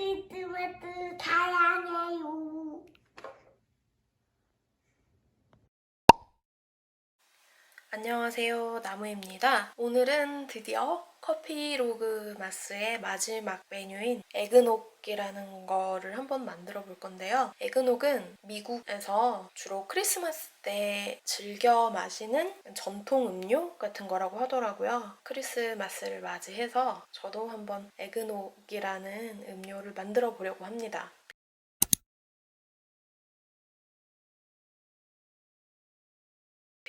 크리스마스 사랑해요. 안녕하세요. 나무입니다. 오늘은 드디어 커피 로그 마스의 마지막 메뉴인 에그녹이라는 거를 한번 만들어 볼 건데요. 에그녹은 미국에서 주로 크리스마스 때 즐겨 마시는 전통 음료 같은 거라고 하더라고요. 크리스마스를 맞이해서 저도 한번 에그녹이라는 음료를 만들어 보려고 합니다.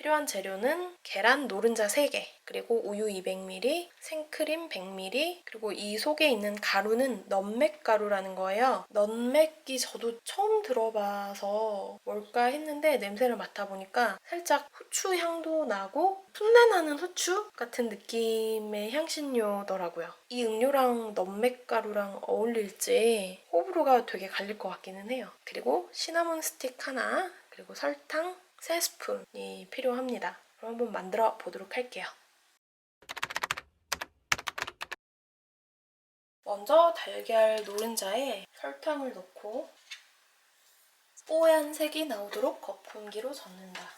필요한 재료는 계란 노른자 3개, 그리고 우유 200ml, 생크림 100ml, 그리고 이 속에 있는 가루는 넌맥 가루라는 거예요. 넌맥이 저도 처음 들어봐서 뭘까 했는데 냄새를 맡아보니까 살짝 후추 향도 나고 풋내 나는 후추 같은 느낌의 향신료더라고요. 이 음료랑 넌맥 가루랑 어울릴지 호불호가 되게 갈릴 것 같기는 해요. 그리고 시나몬 스틱 하나, 그리고 설탕 3스푼이 필요합니다. 그럼 한번 만들어 보도록 할게요. 먼저 달걀 노른자에 설탕을 넣고 뽀얀 색이 나오도록 거품기로 젓는다.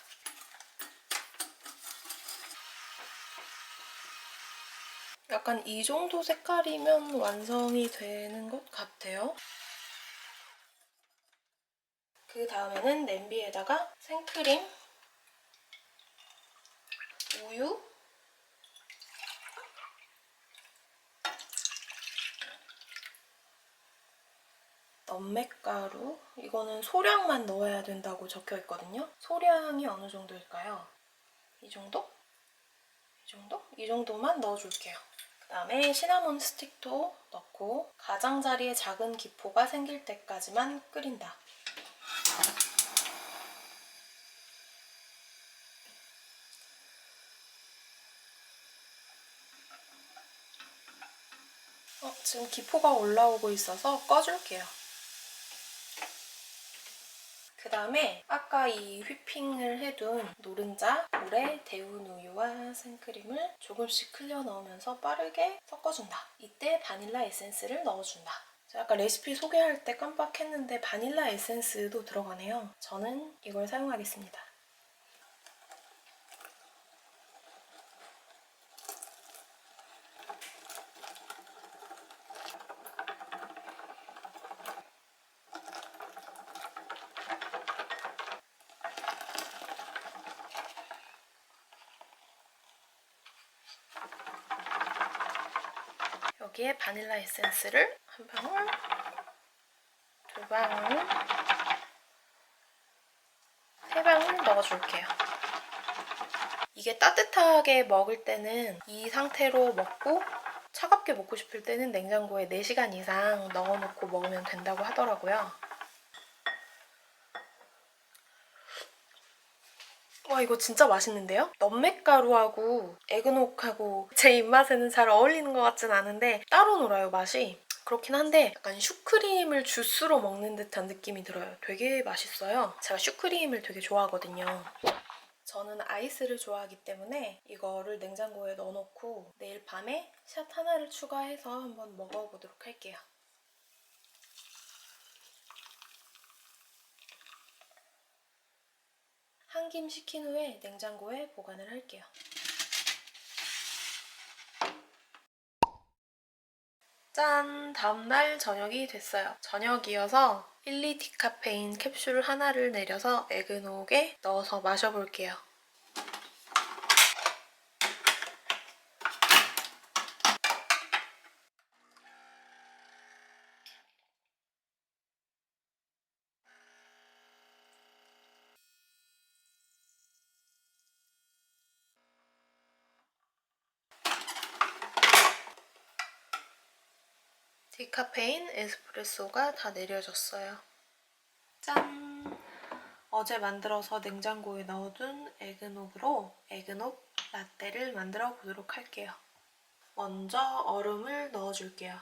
약간 이 정도 색깔이면 완성이 되는 것 같아요. 그 다음에는 냄비에다가 생크림, 우유, 넌맥가루, 이거는 소량만 넣어야 된다고 적혀 있거든요. 소량이 어느 정도일까요? 이 정도? 이 정도? 이 정도만 넣어줄게요. 그 다음에 시나몬 스틱도 넣고 가장자리에 작은 기포가 생길 때까지만 끓인다. 어, 지금 기포가 올라오고 있어서 꺼줄게요. 그 다음에 아까 이 휘핑을 해둔 노른자, 물에 데운 우유와 생크림을 조금씩 흘려 넣으면서 빠르게 섞어준다. 이때 바닐라 에센스를 넣어준다. 아까 레시피 소개할 때 깜빡했는데 바닐라 에센스도 들어가네요. 저는 이걸 사용하겠습니다. 여기에 바닐라 에센스를 한 방울, 두 방울, 세 방울 넣어줄게요. 이게 따뜻하게 먹을 때는 이 상태로 먹고 차갑게 먹고 싶을 때는 냉장고에 4시간 이상 넣어놓고 먹으면 된다고 하더라고요. 와 이거 진짜 맛있는데요? 넌맥가루하고 에그녹하고 제 입맛에는 잘 어울리는 것 같진 않은데 따로 놀아요 맛이. 그렇긴 한데 약간 슈크림을 주스로 먹는 듯한 느낌이 들어요. 되게 맛있어요. 제가 슈크림을 되게 좋아하거든요. 저는 아이스를 좋아하기 때문에 이거를 냉장고에 넣어놓고 내일 밤에 샷 하나를 추가해서 한번 먹어보도록 할게요 한 김 식힌 후에 냉장고에 보관을 할게요. 짠! 다음날 저녁이 됐어요. 저녁이어서 1, 2디카페인 캡슐 하나를 내려서 에그녹에 넣어서 마셔볼게요. 디카페인 에스프레소가 다 내려졌어요. 짠! 어제 만들어서 냉장고에 넣어둔 에그녹으로 에그녹 라떼를 만들어 보도록 할게요. 먼저 얼음을 넣어줄게요.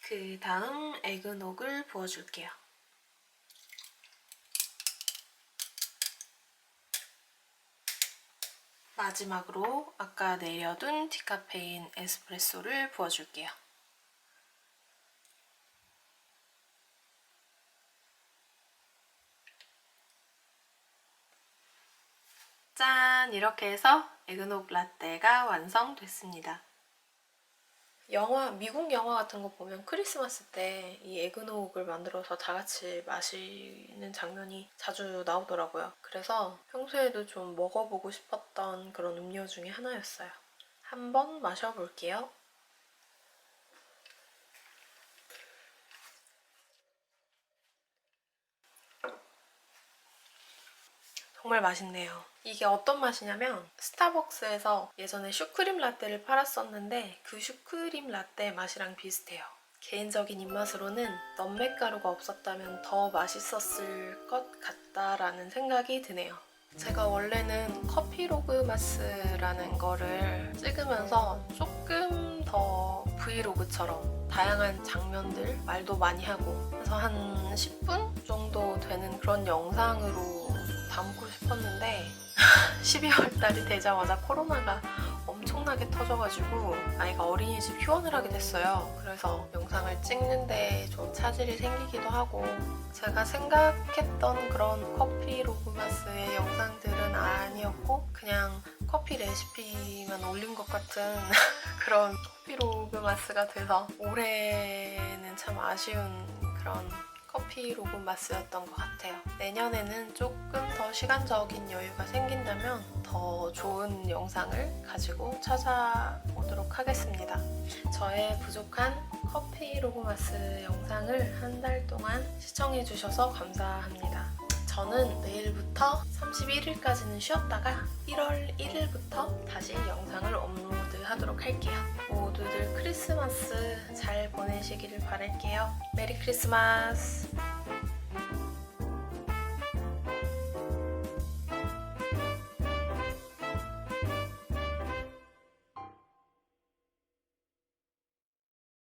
그 다음 에그녹을 부어줄게요. 마지막으로 아까 내려둔 디카페인 에스프레소를 부어줄게요. 짠! 이렇게 해서 에그녹 라떼가 완성됐습니다. 영화, 미국 영화 같은 거 보면 크리스마스 때 이 에그녹을 만들어서 다 같이 마시는 장면이 자주 나오더라고요. 그래서 평소에도 좀 먹어보고 싶었던 그런 음료 중에 하나였어요. 한번 마셔볼게요. 정말 맛있네요. 이게 어떤 맛이냐면 스타벅스에서 예전에 슈크림 라떼를 팔았었는데 그 슈크림 라떼 맛이랑 비슷해요. 개인적인 입맛으로는 넘맥 가루가 없었다면 더 맛있었을 것 같다라는 생각이 드네요. 제가 원래는 커피 로그마스라는 거를 찍으면서 조금 더 브이로그처럼 다양한 장면들 말도 많이 하고 그래서 한 10분 정도 되는 그런 영상으로 담고 싶었는데 12월 달이 되자마자 코로나가 엄청나게 터져가지고 아이가 어린이집 휴원을 하게 됐어요. 그래서 영상을 찍는데 좀 차질이 생기기도 하고 제가 생각했던 그런 커피 로그마스의 영상들은 아니었고 그냥 커피 레시피만 올린 것 같은 그런 커피 로그마스가 돼서 올해는 참 아쉬운 그런 커피 로그마스였던 것 같아요. 내년에는 조금 더 시간적인 여유가 생긴다면 더 좋은 영상을 가지고 찾아오도록 하겠습니다. 저의 부족한 커피 로그마스 영상을 한 달 동안 시청해주셔서 감사합니다. 저는 내일부터 31일까지는 쉬었다가 1월 1일부터 다시 영상을 업로드 하도록 할게요. 모두들 크리스마스 잘 보내시기를 바랄게요. 메리 크리스마스!